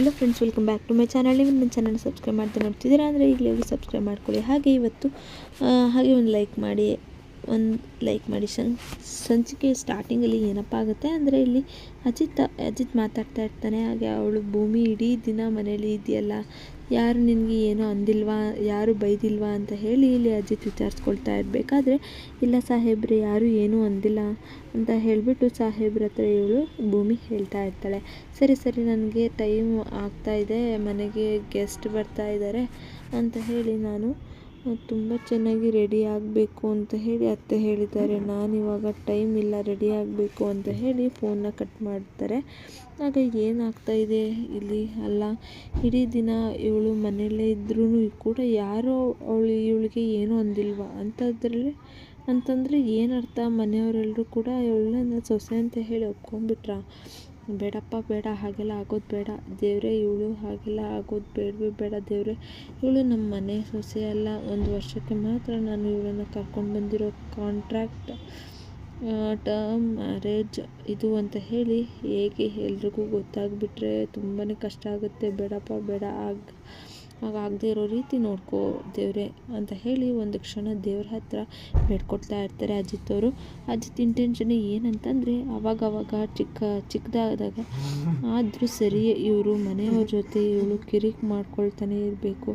Hello friends welcome back to my channel ನೀವು ನನ್ನ channel subscribe ಮಾಡ್ತಾ ನೋಡ್ತಿದ್ದೀರಾ ಅಂದರೆ ಈಗಲೇ ಹೋಗಿ ಸಬ್ಸ್ಕ್ರೈಬ್ ಮಾಡ್ಕೊಳ್ಳಿ. ಹಾಗೆ ಇವತ್ತು ಹಾಗೆ ಒಂದು ಲೈಕ್ ಮಾಡಿ, ಒಂದು ಲೈಕ್ ಮಾಡಿ ಸಂ ಸಂಚಿಕೆ ಸ್ಟಾರ್ಟಿಂಗಲ್ಲಿ ಏನಪ್ಪ ಆಗುತ್ತೆ ಅಂದರೆ ಇಲ್ಲಿ ಅಜಿತ್ ಅಜಿತ್ ಮಾತಾಡ್ತಾ ಇರ್ತಾನೆ. ಹಾಗೆ ಅವಳು ಭೂಮಿ ಇಡೀ ದಿನ ಮನೇಲಿ ಇದೆಯಲ್ಲ ಯಾರು ನಿನಗೆ ಏನೂ ಅಂದಿಲ್ವಾ, ಯಾರು ಬೈದಿಲ್ವಾ ಅಂತ ಹೇಳಿ ಇಲ್ಲಿ ಅಜಿತ್ ವಿಚಾರಿಸ್ಕೊಳ್ತಾ ಇರಬೇಕಾದ್ರೆ, ಇಲ್ಲ ಸಾಹೇಬ್ರೆ, ಯಾರೂ ಏನೂ ಅಂದಿಲ್ಲ ಅಂತ ಹೇಳಿಬಿಟ್ಟು ಸಾಹೇಬ್ರ ಹತ್ರ ಇವಳು ಭೂಮಿ ಹೇಳ್ತಾ ಇರ್ತಾಳೆ. ಸರಿ ಸರಿ, ನನಗೆ ಟೈಮ್ ಆಗ್ತಾ ಇದೆ, ಮನೆಗೆ ಗೆಸ್ಟ್ ಬರ್ತಾ ಇದ್ದಾರೆ ಅಂತ ಹೇಳಿ ನಾನು ತುಂಬ ಚೆನ್ನಾಗಿ ರೆಡಿ ಆಗಬೇಕು ಅಂತ ಹೇಳಿ ಅತ್ತೆ ಹೇಳಿದ್ದಾರೆ. ನಾನು ಇವಾಗ ಟೈಮ್ ಇಲ್ಲ ರೆಡಿ ಆಗಬೇಕು ಅಂತ ಹೇಳಿ ಫೋನ್ನ ಕಟ್ ಮಾಡ್ತಾರೆ. ಆಗ ಏನಾಗ್ತಾಯಿದೆ ಇಲ್ಲಿ? ಅಲ್ಲ, ಇಡೀ ದಿನ ಇವಳು ಮನೆಯಲ್ಲೇ ಇದ್ರೂ ಕೂಡ ಯಾರೋ ಅವಳು ಇವಳಿಗೆ ಏನೂ ಅಂದಿಲ್ವ? ಅಂಥದ್ರಲ್ಲಿ ಅಂತಂದರೆ ಏನರ್ಥ ಮನೆಯವರೆಲ್ಲರೂ ಕೂಡ ಇವಳನ್ನ ಸೊಸೆ ಅಂತ ಹೇಳಿ ಒಪ್ಕೊಂಡ್ಬಿಟ್ರಾ? ಬೇಡಪ್ಪ, ಬೇಡ, ಹಾಗೆಲ್ಲ ಆಗೋದು ಬೇಡ. ದೇವರೇ ಇವಳು, ಹಾಗೆಲ್ಲ ಆಗೋದು ಬೇಡವೇ ಬೇಡ ದೇವರೇ. ಇವಳು ನಮ್ಮ ಮನೆ ಸೊಸೆ ಅಲ್ಲ. ಒಂದು ವರ್ಷಕ್ಕೆ ಮಾತ್ರ ನಾನು ಇವಳನ್ನು ಕರ್ಕೊಂಡು ಬಂದಿರೋ ಕಾಂಟ್ರಾಕ್ಟ್ ಟರ್ಮ್ ಮ್ಯಾರೇಜ್ ಇದು ಅಂತ ಹೇಳಿ ಹೇಗೆ ಎಲ್ರಿಗೂ ಗೊತ್ತಾಗ್ಬಿಟ್ರೆ ತುಂಬಾ ಕಷ್ಟ ಆಗುತ್ತೆ. ಬೇಡಪ್ಪ, ಬೇಡ, ಆಗ ಆಗ ಆಗದೆ ಇರೋ ರೀತಿ ನೋಡ್ಕೋ ದೇವರೇ ಅಂತ ಹೇಳಿ ಒಂದು ಕ್ಷಣ ದೇವ್ರ ಹತ್ರ ಬೇಡ್ಕೊಡ್ತಾ ಇರ್ತಾರೆ ಅಜಿತ್ ಅವರು. ಅಜಿತ್ ಇಂಟೆನ್ಷನ್ ಏನಂತಂದರೆ ಅವಾಗವಾಗ ಚಿಕ್ಕ, ಚಿಕ್ಕದಾದಾಗ ಆದರೂ ಸರಿ ಇವರು ಮನೆಯವ್ರ ಜೊತೆ ಇವಳು ಕಿರಿಕ್ ಮಾಡ್ಕೊಳ್ತಾನೆ ಇರಬೇಕು.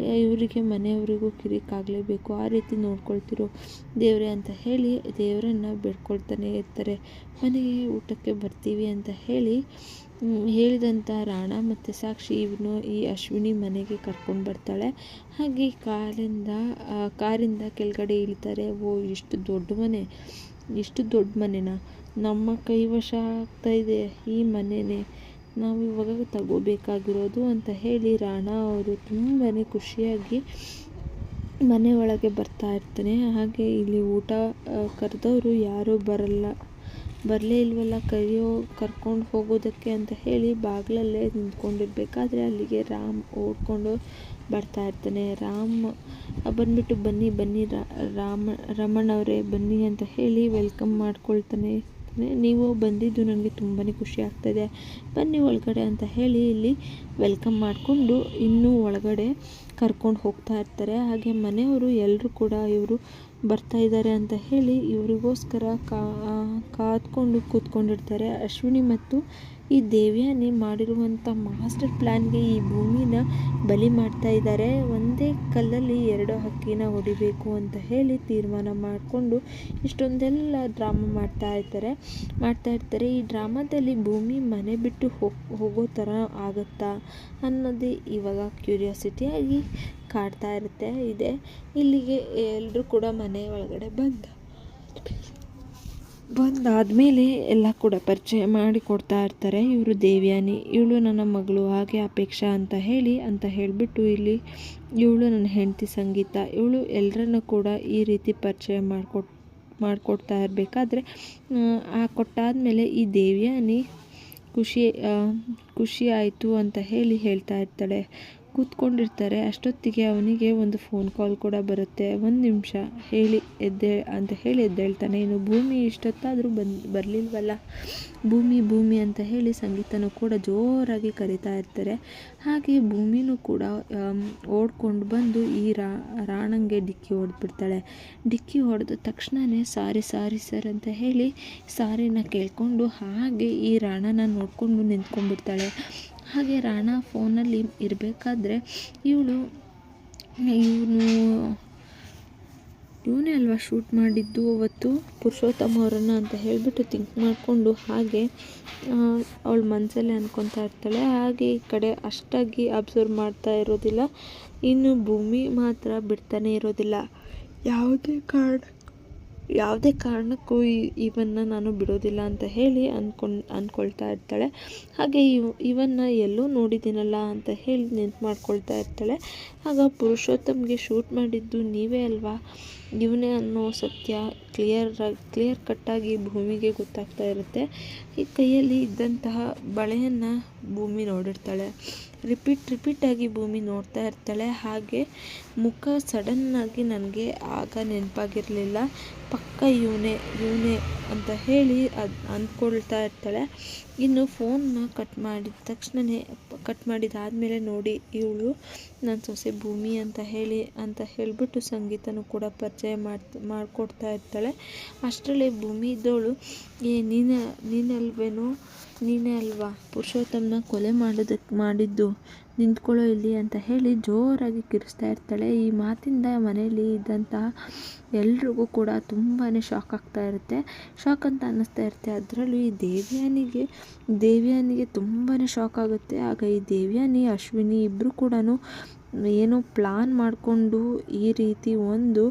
ಇವರಿಗೆ, ಮನೆಯವರಿಗೂ ಕಿರಿಕಾಗಲೇಬೇಕು. ಆ ರೀತಿ ನೋಡ್ಕೊಳ್ತಿರೋ ದೇವರೇ ಅಂತ ಹೇಳಿ ದೇವರನ್ನು ಬೇಡ್ಕೊಳ್ತಾನೆ ಇರ್ತಾರೆ. ಮನೆಗೆ ಊಟಕ್ಕೆ ಬರ್ತೀವಿ ಅಂತ ಹೇಳಿ ಹೇಳಿದಂಥ ರಾಣ ಮತ್ತು ಸಾಕ್ಷಿ ಇವನು ಈ ಅಶ್ವಿನಿ ಮನೆಗೆ ಕರ್ಕೊಂಡು ಬರ್ತಾಳೆ. ಹಾಗೆ ಕಾರಿಂದ ಕಾರಿಂದ ಕೆಳಗಡೆ ಇಳಿತಾರೆ, ಓ, ಇಷ್ಟು ದೊಡ್ಡ ಮನೆ, ಇಷ್ಟು ದೊಡ್ಡ ಮನೆನಾ? ನಮ್ಮ ಕೈವಶ ಆಗ್ತಾಯಿದೆ ಈ ಮನೆನೇ. ನಾವು ಇವಾಗ ತಗೋಬೇಕಾಗಿರೋದು ಅಂತ ಹೇಳಿ ರಾಣ ಅವರು ತುಂಬಾ ಖುಷಿಯಾಗಿ ಮನೆ ಒಳಗೆ ಬರ್ತಾ ಇರ್ತಾನೆ. ಹಾಗೆ ಇಲ್ಲಿ ಊಟ ಕರೆದವರು ಯಾರೂ ಬರಲ್ಲ. ಬರಲೇ ಇಲ್ವಲ್ಲ ಕರೆಯೋ, ಕರ್ಕೊಂಡು ಹೋಗೋದಕ್ಕೆ ಅಂತ ಹೇಳಿ ಬಾಗಿಲಲ್ಲೇ ನಿಂತ್ಕೊಂಡಿರ್ಬೇಕಾದ್ರೆ ಅಲ್ಲಿಗೆ ರಾಮ್ ಓಡ್ಕೊಂಡು ಬರ್ತಾ ಇರ್ತಾನೆ. ರಾಮ್ ಬಂದ್ಬಿಟ್ಟು ಬನ್ನಿ ಬನ್ನಿ ರಾಮ ರಮಣವರೇ ಬನ್ನಿ ಅಂತ ಹೇಳಿ ವೆಲ್ಕಮ್ ಮಾಡ್ಕೊಳ್ತಾನೆ. ನೀವು ಬಂದಿದ್ದು ನನಗೆ ತುಂಬಾ ಖುಷಿ ಆಗ್ತಾಯಿದೆ ಬನ್ನಿ ಒಳಗಡೆ ಅಂತ ಹೇಳಿ ಇಲ್ಲಿ ವೆಲ್ಕಮ್ ಮಾಡಿಕೊಂಡು ಇನ್ನೂ ಒಳಗಡೆ ಕರ್ಕೊಂಡು ಹೋಗ್ತಾ ಇರ್ತಾರೆ. ಹಾಗೆ ಮನೆಯವರು ಎಲ್ಲರೂ ಕೂಡ ಇವರು ಬರ್ತಾ ಇದ್ದಾರೆ ಅಂತ ಹೇಳಿ ಇವರಿಗೋಸ್ಕರ ಕಾದ್ಕೊಂಡು ಕೂತ್ಕೊಂಡಿರ್ತಾರೆ ಅಶ್ವಿನಿ ಮತ್ತು ಈ ದೇವ್ಯಾನಿ ಮಾಡಿರುವಂಥ ಮಾಸ್ಟರ್ ಪ್ಲ್ಯಾನ್ಗೆ ಈ ಭೂಮಿನ ಬಲಿ ಮಾಡ್ತಾ ಇದ್ದಾರೆ. ಒಂದೇ ಕಲ್ಲಲ್ಲಿ ಎರಡು ಹಕ್ಕಿನ ಹೊಡಿಬೇಕು ಅಂತ ಹೇಳಿ ತೀರ್ಮಾನ ಮಾಡಿಕೊಂಡು ಇಷ್ಟೊಂದೆಲ್ಲ ಡ್ರಾಮಾ ಮಾಡ್ತಾ ಇರ್ತಾರೆ. ಮಾಡ್ತಾ ಇರ್ತಾರೆ. ಈ ಡ್ರಾಮಾದಲ್ಲಿ ಭೂಮಿ ಮನೆ ಬಿಟ್ಟು ಹೋಗ್, ಹೋಗೋ ಥರ ಆಗುತ್ತಾ ಅನ್ನೋದೇ ಇವಾಗ ಕ್ಯೂರಿಯಾಸಿಟಿಯಾಗಿ ಕಾಡ್ತಾ ಇರುತ್ತೆ, ಇದೆ. ಇಲ್ಲಿಗೆ ಎಲ್ಲರೂ ಕೂಡ ಮನೆ ಒಳಗಡೆ ಬಂದ. ಬಂದಾದಮೇಲೆ ಎಲ್ಲ ಕೂಡ ಪರಿಚಯ ಮಾಡಿ ಕೊಡ್ತಾ ಇರ್ತಾರೆ. ಇವರು ದೇವ್ಯಾನಿ, ಇವಳು ನನ್ನ ಮಗಳು, ಹಾಗೆ ಅಪೇಕ್ಷಾ ಅಂತ ಹೇಳಿ, ಅಂತ ಹೇಳಿಬಿಟ್ಟು ಇಲ್ಲಿ ಇವಳು ನನ್ನ ಹೆಂಡತಿ ಸಂಗೀತ. ಇವಳು ಎಲ್ಲರನ್ನು ಕೂಡ ಈ ರೀತಿ ಪರಿಚಯ ಮಾಡಿಕೊಟ್, ಮಾಡಿಕೊಡ್ತಾ ಇರಬೇಕಾದ್ರೆ, ಆ ಕೊಟ್ಟಾದಮೇಲೆ ಈ ದೇವ್ಯಾನಿ ಖುಷಿ ಖುಷಿ ಆಯಿತು ಅಂತ ಹೇಳಿ ಹೇಳ್ತಾ ಇರ್ತಾಳೆ. ಕೂತ್ಕೊಂಡಿರ್ತಾರೆ. ಅಷ್ಟೊತ್ತಿಗೆ ಅವನಿಗೆ ಒಂದು ಫೋನ್ ಕಾಲ್ ಕೂಡ ಬರುತ್ತೆ. ಒಂದು ನಿಮಿಷ ಹೇಳಿ ಎದ್ದೆ ಅಂತ ಹೇಳಿ ಎದ್ದೇಳ್ತಾನೆ. ಇನ್ನು ಭೂಮಿ ಇಷ್ಟೊತ್ತಾದರೂ ಬಂದು ಬರಲಿಲ್ವಲ್ಲ? ಭೂಮಿ ಭೂಮಿ ಅಂತ ಹೇಳಿ ಸಂಗೀತನೂ ಕೂಡ ಜೋರಾಗಿ ಕರಿತಾ ಇರ್ತಾರೆ. ಹಾಗೆ ಭೂಮಿನೂ ಕೂಡ ಓಡ್ಕೊಂಡು ಬಂದು ಈ ರಾಣಂಗೆ ಡಿಕ್ಕಿ ಹೊಡೆದ್ಬಿಡ್ತಾಳೆ. ಡಿಕ್ಕಿ ಹೊಡೆದ ತಕ್ಷಣವೇ ಸಾರಿ ಸಾರಿ ಸರ್ ಅಂತ ಹೇಳಿ ಸಾರಿನ ಕೇಳಿಕೊಂಡು ಹಾಗೆ ಈ ರಾಣನ ನೋಡಿಕೊಂಡು ನಿಂತ್ಕೊಂಡ್ಬಿಡ್ತಾಳೆ. ಹಾಗೆ ರಾಣ ಫೋನಲ್ಲಿ ಇರಬೇಕಾದ್ರೆ ಇವಳು, ಇವನು, ಇವನೇ ಅಲ್ವಾ ಶೂಟ್ ಮಾಡಿದ್ದು ಅವತ್ತು? ಪುರುಷೋತ್ತಮ ಅವರನ್ನು ಅಂತ ಹೇಳಿಬಿಟ್ಟು ಥಿಂಕ್ ಮಾಡಿಕೊಂಡು ಹಾಗೆ ಅವಳ ಮನಸ್ಸಲ್ಲೇ ಅಂದ್ಕೊತಾ ಇರ್ತಾಳೆ. ಹಾಗೆ ಈ ಕಡೆ ಅಷ್ಟಾಗಿ ಅಬ್ಸರ್ವ್ ಮಾಡ್ತಾ ಇರೋದಿಲ್ಲ. ಇನ್ನು ಭೂಮಿ ಮಾತ್ರ ಬಿಡ್ತಾನೆ ಇರೋದಿಲ್ಲ. ಯಾವುದೇ ಕಾರಣ ಯಾವುದೇ ಕಾರಣಕ್ಕೂ ಇವನ್ನು ನಾನು ಬಿಡೋದಿಲ್ಲ ಅಂತ ಹೇಳಿ ಅಂದ್ಕೊಂಡು ಅಂದ್ಕೊಳ್ತಾ ಇರ್ತಾಳೆ. ಹಾಗೆ ಇವ್ ಇವನ್ನ ಎಲ್ಲೂ ನೋಡಿದ್ದೀನಲ್ಲ ಅಂತ ಹೇಳಿ ನೆನ್ಪು ಮಾಡ್ಕೊಳ್ತಾ ಇರ್ತಾಳೆ. ಆಗ ಪುರುಷೋತ್ತಮ್ಗೆ ಶೂಟ್ ಮಾಡಿದ್ದು ನೀವೇ ಅಲ್ವಾ? ಇವನೇ ಅನ್ನೋ ಸತ್ಯ ಕ್ಲಿಯರ್ ಕ್ಲಿಯರ್ ಕಟ್ಟಾಗಿ ಭೂಮಿಗೆ ಗೊತ್ತಾಗ್ತಾ ಇರುತ್ತೆ. ಈ ಕೈಯಲ್ಲಿ ಇದ್ದಂತಹ ಬಳೆಯನ್ನು ಭೂಮಿ ನೋಡಿರ್ತಾಳೆ. ರಿಪೀಟ್ ರಿಪೀಟಾಗಿ ಭೂಮಿ ನೋಡ್ತಾ ಇರ್ತಾಳೆ. ಹಾಗೆ ಮುಖ ಸಡನ್ನಾಗಿ ನನಗೆ ಆಗ ನೆನಪಾಗಿರಲಿಲ್ಲ. ಪಕ್ಕ ಇವನೇ ಇವನೇ ಅಂತ ಹೇಳಿ ಅದು ಅಂದ್ಕೊಳ್ತಾ ಇರ್ತಾಳೆ. ಇನ್ನು ಫೋನ್ನ ಕಟ್ ಮಾಡಿದ ತಕ್ಷಣವೇ ಕಟ್ ಮಾಡಿದಾದಮೇಲೆ ನೋಡಿ ಇವಳು ನನ್ನ ಸೊಸೆ ಭೂಮಿ ಅಂತ ಹೇಳಿ ಅಂತ ಹೇಳಿಬಿಟ್ಟು ಸಂಗೀತನೂ ಕೂಡ ಪರಿಚಯ ಮಾಡ್ತಾ ಮಾಡಿಕೊಡ್ತಾ ಇರ್ತಾಳೆ. ಅಷ್ಟರಲ್ಲಿ ಭೂಮಿ ಇದ್ದವಳು, ಏ, ನೀನು, ನೀನಲ್ವೇನೋ ನೀನೇ ಅಲ್ವಾ? ಪುರುಷೋತ್ತಮನ ಕೊಲೆ ಮಾಡೋದಕ್ಕೆ ಮಾಡಿದ್ದು ನಿಂತ್ಕೊಳ್ಳೋ ಇಲ್ಲಿ ಅಂತ ಹೇಳಿ ಜೋರಾಗಿ ಕಿರಿಸ್ತಾ ಇರ್ತಾಳೆ. ಈ ಮಾತಿಂದ ಮನೆಯಲ್ಲಿ ಇದ್ದಂತಹ ಎಲ್ರಿಗೂ ಕೂಡ ತುಂಬಾ ಶಾಕ್ ಆಗ್ತಾ ಇರುತ್ತೆ. ಶಾಕ್ ಅಂತ ಅನ್ನಿಸ್ತಾ ಇರುತ್ತೆ. ಅದರಲ್ಲೂ ಈ ದೇವ್ಯಾನಿಗೆ ದೇವ್ಯಾನಿಗೆ ತುಂಬಾ ಶಾಕ್ ಆಗುತ್ತೆ. ಆಗ ಈ ದೇವ್ಯಾನಿ, ಅಶ್ವಿನಿ ಇಬ್ಬರು ಕೂಡ ಏನೋ ಪ್ಲಾನ್ ಮಾಡಿಕೊಂಡು ಈ ರೀತಿ ಒಂದು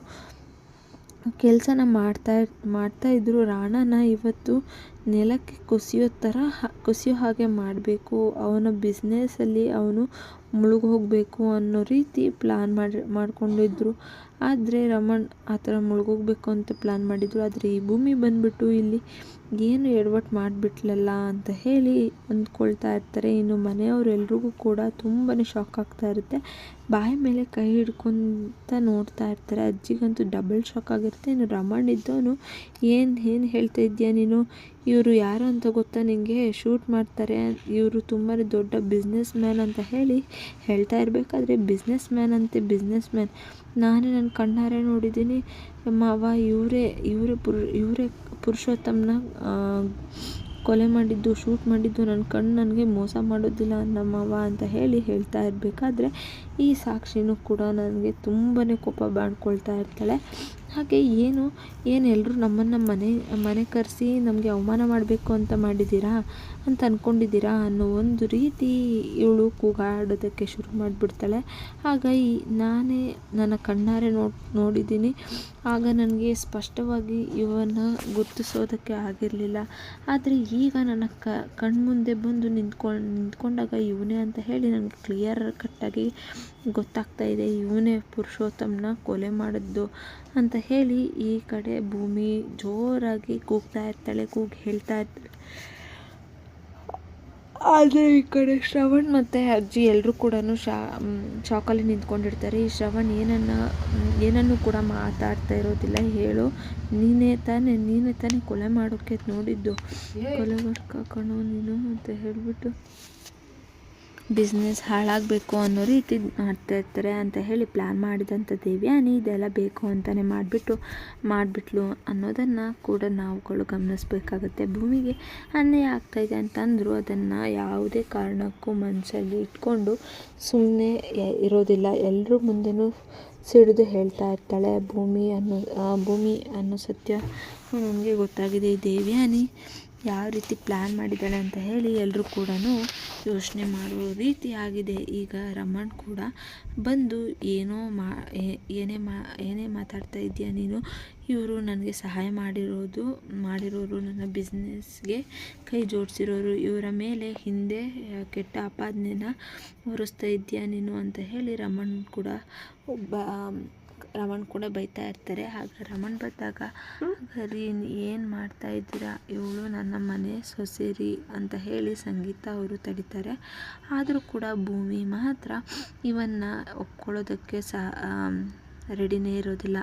ಕೆಲಸನ ಮಾಡ್ತಾ ಮಾಡ್ತಾಯಿದ್ರು ರಾಣನ ಇವತ್ತು ನೆಲಕ್ಕೆ ಕುಸಿಯೋ ಥರ ಕುಸಿಯೋ ಹಾಗೆ ಮಾಡಬೇಕು. ಅವನ ಬಿಸ್ನೆಸ್ಸಲ್ಲಿ ಅವನು ಮುಳುಗೋಗಬೇಕು ಅನ್ನೋ ರೀತಿ ಪ್ಲಾನ್ ಮಾಡಿ, ಮಾಡಿಕೊಂಡಿದ್ರು. ಆದರೆ ರಮಣ್ ಆ ಥರ ಮುಳುಗೋಗ್ಬೇಕು ಅಂತ ಪ್ಲಾನ್ ಮಾಡಿದ್ರು. ಆದರೆ ಈ ಭೂಮಿ ಬಂದುಬಿಟ್ಟು ಇಲ್ಲಿ ಏನು ಎಡವಟ್ಟು ಮಾಡಿಬಿಟ್ಲಲ್ಲ ಅಂತ ಹೇಳಿ ಅಂದ್ಕೊಳ್ತಾ ಇರ್ತಾರೆ. ಇನ್ನು ಮನೆಯವರೆಲ್ರಿಗೂ ಕೂಡ ತುಂಬಾ ಶಾಕ್ ಆಗ್ತಾ ಇರುತ್ತೆ. ಬಾಯಿ ಮೇಲೆ ಕೈ ಹಿಡ್ಕೊಂತ ನೋಡ್ತಾ ಇರ್ತಾರೆ. ಅಜ್ಜಿಗಂತೂ ಡಬಲ್ ಶಾಕ್ ಆಗಿರುತ್ತೆ. ಇನ್ನು ರಮಣ್ ಇದ್ದವನು ಏನು ಏನು ಹೇಳ್ತಾ ಇದೆಯಾ ನೀನು? ಇವರು ಯಾರು ಅಂತ ಗೊತ್ತಾ ನಿನಗೆ ಶೂಟ್ ಮಾಡ್ತಾರೆ. ಇವರು ತುಂಬಾ ದೊಡ್ಡ ಬಿಸ್ನೆಸ್ ಮ್ಯಾನ್ ಅಂತ ಹೇಳಿ ಹೇಳ್ತಾ ಇರಬೇಕಾದ್ರೆ ಬಿಸ್ನೆಸ್ ಮ್ಯಾನ್ ಅಂತೆ ಬಿಸ್ನೆಸ್ ಮ್ಯಾನ್ ನಾನೇ ನನ್ನ ಕಣ್ಣಾರೆ ನೋಡಿದ್ದೀನಿ. ಮಾವ, ಇವರೇ ಇವರೇ ಪುರು, ಇವರೇ ಪುರುಷೋತ್ತಮನ ಕೊಲೆ ಮಾಡಿದ್ದು ಶೂಟ್ ಮಾಡಿದ್ದು ನನ್ನ ಕಣ್ಣು ನನಗೆ ಮೋಸ ಮಾಡೋದಿಲ್ಲ ನಮ್ಮವ್ವ ಅಂತ ಹೇಳಿ ಹೇಳ್ತಾ ಇರಬೇಕಾದ್ರೆ ಈ ಸಾಕ್ಷಿನೂ ಕೂಡ ನನಗೆ ತುಂಬಾ ಕೋಪ ಬಾಡ್ಕೊಳ್ತಾ ಇರ್ತಾಳೆ. ಹಾಗೆ ಏನು ಏನು ಎಲ್ಲರೂ ನಮ್ಮನ್ನು ಮನೆ ಮನೆ ಕರೆಸಿ ನಮಗೆ ಅವಮಾನ ಮಾಡಬೇಕು ಅಂತ ಮಾಡಿದ್ದೀರಾ ಅಂತ ಅಂದ್ಕೊಂಡಿದ್ದೀರಾ ಅನ್ನೋ ಒಂದು ರೀತಿ ಇವಳು ಕೂಗಾಡೋದಕ್ಕೆ ಶುರು ಮಾಡಿಬಿಡ್ತಾಳೆ. ಆಗ ಈ ನಾನೇ ನನ್ನ ಕಣ್ಣಾರೆ ನೋಡಿ, ನೋಡಿದ್ದೀನಿ. ಆಗ ನನಗೆ ಸ್ಪಷ್ಟವಾಗಿ ಇವನ್ನ ಗುರ್ತಿಸೋದಕ್ಕೆ ಆಗಿರಲಿಲ್ಲ. ಆದರೆ ಈಗ ನನ್ನ ಕ, ಕಣ್ಮುಂದೆ ಬಂದು ನಿಂತ್ಕೊಂಡು ನಿಂತ್ಕೊಂಡಾಗ ಇವನೇ ಅಂತ ಹೇಳಿ ನನಗೆ ಕ್ಲಿಯರ್ ಕಟ್ಟಾಗಿ ಗೊತ್ತಾಗ್ತಾ ಇದೆ. ಇವನೇ ಪುರುಷೋತ್ತಮನ ಕೊಲೆ ಮಾಡಿದ್ದು ಅಂತ ಹೇಳಿ ಈ ಕಡೆ ಭೂಮಿ ಜೋರಾಗಿ ಕೂಗ್ತಾ ಇರ್ತಾಳೆ ಕೂಗಿ ಹೇಳ್ತಾ ಇರ್ತಾಳೆ ಆದರೆ ಈ ಕಡೆ ಶ್ರವಣ್ ಮತ್ತು ಅಜ್ಜಿ ಎಲ್ಲರೂ ಕೂಡ ಶಾ ಶಾಕಲ್ಲಿ ನಿಂತ್ಕೊಂಡಿರ್ತಾರೆ. ಈ ಶ್ರವಣ್ ಏನನ್ನ ಏನನ್ನು ಕೂಡ ಮಾತಾಡ್ತಾ ಇರೋದಿಲ್ಲ. ಹೇಳು ನೀನೇ ತಾನೇ ನೀನೇ ತಾನೇ ಕೊಲೆ ಮಾಡೋಕ್ಕೆ ನೋಡಿದ್ದು. ಕೊಲೆ ಕಣೋ ನೀನು ಅಂತ ಹೇಳಿಬಿಟ್ಟು. ಬಿಸ್ನೆಸ್ ಹಾಳಾಗಬೇಕು ಅನ್ನೋ ರೀತಿ ಮಾಡ್ತಾಯಿರ್ತಾರೆ ಅಂತ ಹೇಳಿ ಪ್ಲ್ಯಾನ್ ಮಾಡಿದಂಥ ದೇವ್ಯಾನಿ ಇದೆಲ್ಲ ಬೇಕು ಅಂತಲೇ ಮಾಡಿಬಿಟ್ಟು, ಮಾಡಿಬಿಟ್ಲು ಅನ್ನೋದನ್ನು ಕೂಡ ನಾವುಗಳು ಗಮನಿಸಬೇಕಾಗತ್ತೆ. ಭೂಮಿಗೆ ಅನ್ಯಾಯ ಆಗ್ತಾಯಿದೆ ಅಂತಂದರೂ ಅದನ್ನು ಯಾವುದೇ ಕಾರಣಕ್ಕೂ ಮನಸ್ಸಲ್ಲಿ ಇಟ್ಕೊಂಡು ಸುಮ್ಮನೆ ಇರೋದಿಲ್ಲ. ಎಲ್ಲರೂ ಮುಂದೆನೂ ಸಿಡಿದು ಹೇಳ್ತಾ ಇರ್ತಾಳೆ. ಭೂಮಿ ಅನ್ನೋ ಭೂಮಿ ಅನ್ನೋ ಸತ್ಯ ನನಗೆ ಗೊತ್ತಾಗಿದೆ ದೇವ್ಯಾನಿ. ಯಾವ ರೀತಿ ಪ್ಲ್ಯಾನ್ ಮಾಡಿದ್ದಾಳೆ ಅಂತ ಹೇಳಿ ಎಲ್ಲರೂ ಕೂಡ ಯೋಚನೆ ಮಾಡುವ ರೀತಿಯಾಗಿದೆ. ಈಗ ರಮಣ್ ಕೂಡ ಬಂದು, ಏನೋ ಮಾ ಏನೇ ಮಾ, ಏನೇ ಮಾತಾಡ್ತಾ ಇದೆಯಾ ನೀನು? ಇವರು ನನಗೆ ಸಹಾಯ ಮಾಡಿರೋದು, ಮಾಡಿರೋರು ನನ್ನ ಬಿಸ್ನೆಸ್ಗೆ ಕೈ ಜೋಡಿಸಿರೋರು. ಇವರ ಮೇಲೆ ಹಿಂದೆ ಕೆಟ್ಟ ಆಪಾದನೆನ ಹೊರಿಸ್ತಾ ಇದೆಯಾ ನೀನು? ಅಂತ ಹೇಳಿ ರಮಣ್ ಕೂಡ ಒಬ್ಬ ರಮಣ್ ಕೂಡ ಬೈತಾ ಇರ್ತಾರೆ. ಹಾಗೆ ರಮಣ್ ಬಂದಾಗ ರೀ ಏನು ಮಾಡ್ತಾ ಇದ್ದೀರಾ? ಇವಳು ನನ್ನ ಮನೆ ಸೊಸೇರಿ ಅಂತ ಹೇಳಿ ಸಂಗೀತ ಅವರು ತಡಿತಾರೆ. ಆದರೂ ಕೂಡ ಭೂಮಿ ಮಾತ್ರ ಇವನ್ನ ಒಪ್ಕೊಳ್ಳೋದಕ್ಕೆ ಸಹ ರೆಡಿನೇ ಇರೋದಿಲ್ಲ.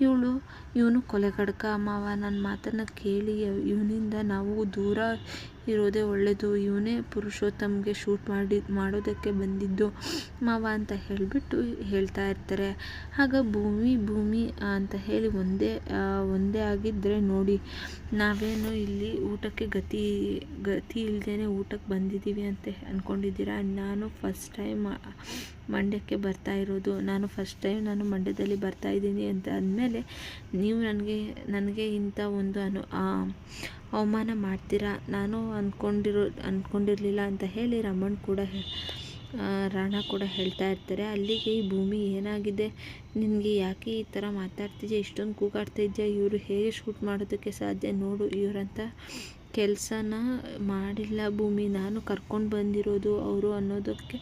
ಇವಳು, ಇವನು ಕೊಲೆಗಡ್ಕ ಮಾವ ನನ್ನ ಮಾತನ್ನು ಕೇಳಿ ಇವನಿಂದ ನಾವು ದೂರ ಇರೋದೇ ಒಳ್ಳೆಯದು ಇವನೇ ಪುರುಷೋತ್ತಮ್ಗೆ ಶೂಟ್ ಮಾಡಿ, ಮಾಡೋದಕ್ಕೆ ಬಂದಿದ್ದು ಮಾವ ಅಂತ ಹೇಳಿಬಿಟ್ಟು ಹೇಳ್ತಾ ಇರ್ತಾರೆ. ಆಗ ಭೂಮಿ ಭೂಮಿ ಅಂತ ಹೇಳಿ ಒಂದೇ ಒಂದೇ ಆಗಿದ್ದರೆ ನೋಡಿ, ನಾವೇನು ಇಲ್ಲಿ ಊಟಕ್ಕೆ ಗತಿ ಗತಿ ಇಲ್ಲದೇ ಊಟಕ್ಕೆ ಬಂದಿದ್ದೀವಿ ಅಂತ ಅಂದ್ಕೊಂಡಿದ್ದೀರಾ ನಾನು ಫಸ್ಟ್ ಟೈಮ್ ಮಂಡ್ಯಕ್ಕೆ ಬರ್ತಾ ಇರೋದು. ನಾನು ಫಸ್ಟ್ ಟೈಮ್ ನಾನು ಮಂಡ್ಯದಲ್ಲಿ ಬರ್ತಾ ಇದ್ದೀನಿ ಅಂತ ಅಂದಮೇಲೆ ನೀವು ನನಗೆ ನನಗೆ ಇಂಥ ಒಂದು ಅನು ಅವಮಾನ ಮಾಡ್ತೀರಾ? ನಾನು ಅಂದ್ಕೊಂಡಿರೋ ಅಂದ್ಕೊಂಡಿರಲಿಲ್ಲ ಅಂತ ಹೇಳಿ ರಮಣ್ ಕೂಡ ರಾಣ ಕೂಡ ಹೇಳ್ತಾ ಇರ್ತಾರೆ, ಅಲ್ಲಿಗೆ ಈ ಭೂಮಿ ಏನಾಗಿದೆ? ನಿನಗೆ ಯಾಕೆ ಈ ಥರ ಮಾತಾಡ್ತಿದ್ಯಾ? ಇಷ್ಟೊಂದು ಕೂಗಾಡ್ತಾ ಇದೆಯಾ ಇವರು ಹೇಗೆ ಶೂಟ್ ಮಾಡೋದಕ್ಕೆ ಸಾಧ್ಯ? ನೋಡು ಇವರಂತ ಕೆಲಸನ ಮಾಡಿಲ್ಲ ಭೂಮಿ. ನಾನು ಕರ್ಕೊಂಡು ಬಂದಿರೋದು ಅವರು ಅನ್ನೋದಕ್ಕೆ,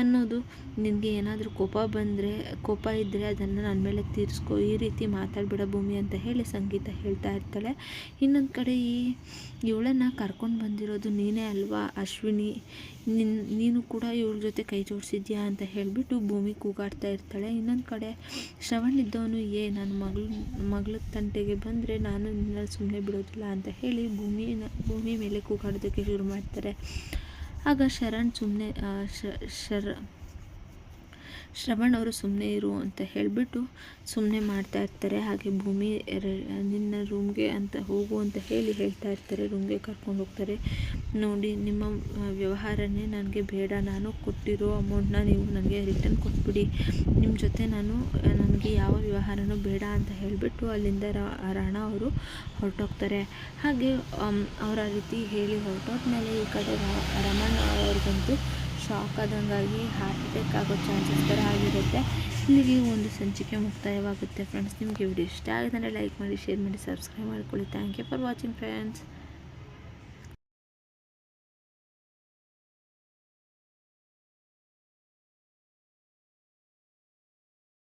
ಅನ್ನೋದು ನಿನಗೆ ಏನಾದರೂ ಕೋಪ ಬಂದರೆ, ಕೋಪ ಇದ್ದರೆ ಅದನ್ನು ನನ್ನ ಮೇಲೆ ತೀರಿಸ್ಕೊ, ಈ ರೀತಿ ಮಾತಾಡಬೇಡ ಭೂಮಿ ಅಂತ ಹೇಳಿ ಸಂಗೀತ ಹೇಳ್ತಾ ಇರ್ತಾಳೆ. ಇನ್ನೊಂದು ಕಡೆ ಈ ಇವಳನ್ನು ಕರ್ಕೊಂಡು ಬಂದಿರೋದು ನೀನೇ ಅಲ್ವಾ ಅಶ್ವಿನಿ? ನಿನ್ನ ನೀನು ಕೂಡ ಇವಳ ಜೊತೆ ಕೈ ಜೋಡಿಸಿದ್ಯಾ ಅಂತ ಹೇಳಿಬಿಟ್ಟು ಭೂಮಿ ಕೂಗಾಡ್ತಾ ಇರ್ತಾಳೆ. ಇನ್ನೊಂದು ಕಡೆ ಶ್ರವಣ್ ಇದ್ದವನು, ಏ ನನ್ನ ಮಗಳು, ಮಗಳ ತಂಟೆಗೆ ಬಂದರೆ ನಾನು ನಿನ್ನ ಸುಮ್ಮನೆ ಬಿಡೋದಿಲ್ಲ ಅಂತ ಹೇಳಿ ಭೂಮಿನ ಭೂಮಿ ಮೇಲೆ ಕೂಗಾಡೋದಕ್ಕೆ ಶುರು ಮಾಡ್ತಾರೆ. ಆಗ ಶರಣ್ ಸುಮ್ಮನೆ ಶರ ಶ್ರವಣ್ ಅವರು ಸುಮ್ಮನೆ ಇರು ಅಂತ ಹೇಳಿಬಿಟ್ಟು ಸುಮ್ಮನೆ ಮಾಡ್ತಾ ಇರ್ತಾರೆ. ಹಾಗೆ ಭೂಮಿ ನಿನ್ನ ರೂಮ್ಗೆ ಅಂತ ಹೋಗು ಅಂತ ಹೇಳಿ ಹೇಳ್ತಾ ಇರ್ತಾರೆ. ರೂಮ್ಗೆ ಕರ್ಕೊಂಡು ಹೋಗ್ತಾರೆ. ನೋಡಿ, ನಿಮ್ಮ ವ್ಯವಹಾರನೇ ನನಗೆ ಬೇಡ. ನಾನು ಕೊಟ್ಟಿರೋ ಅಮೌಂಟನ್ನ ನೀವು ನನಗೆ ರಿಟರ್ನ್ ಕೊಟ್ಬಿಡಿ. ನಿಮ್ಮ ಜೊತೆ ನಾನು ನನಗೆ ಯಾವ ವ್ಯವಹಾರನೂ ಬೇಡ ಅಂತ ಹೇಳಿಬಿಟ್ಟು ಅಲ್ಲಿಂದ ರಾಣ ಅವರು ಹೊರಟೋಗ್ತಾರೆ. ಹಾಗೆ ಅವರ ರೀತಿ ಹೇಳಿ ಹೊರಟೋದ್ಮೇಲೆ ಈ ಕಡೆ ರಮಣ್ ಅವ್ರಿಗಂತೂ ಶಾಕ್ ಆದಂಗಾಗಿ ಹಾರ್ಟ್ ಅಟ್ಯಾಕ್ ಆಗೋ ಚಾನ್ಸಸ್ ಥರ ಆಗಿರುತ್ತೆ. ಇಲ್ಲಿಗೆ ಒಂದು ಸಂಚಿಕೆ ಮುಕ್ತಾಯವಾಗುತ್ತೆ ಫ್ರೆಂಡ್ಸ್ ನಿಮಗೆ ವಿಡಿಯೋ ಇಷ್ಟ ಆಗಿದೆ ಅಂದರೆ ಲೈಕ್ ಮಾಡಿ ಶೇರ್ ಮಾಡಿ ಸಬ್ಸ್ಕ್ರೈಬ್ ಮಾಡ್ಕೊಳ್ಳಿ. Thank you for watching friends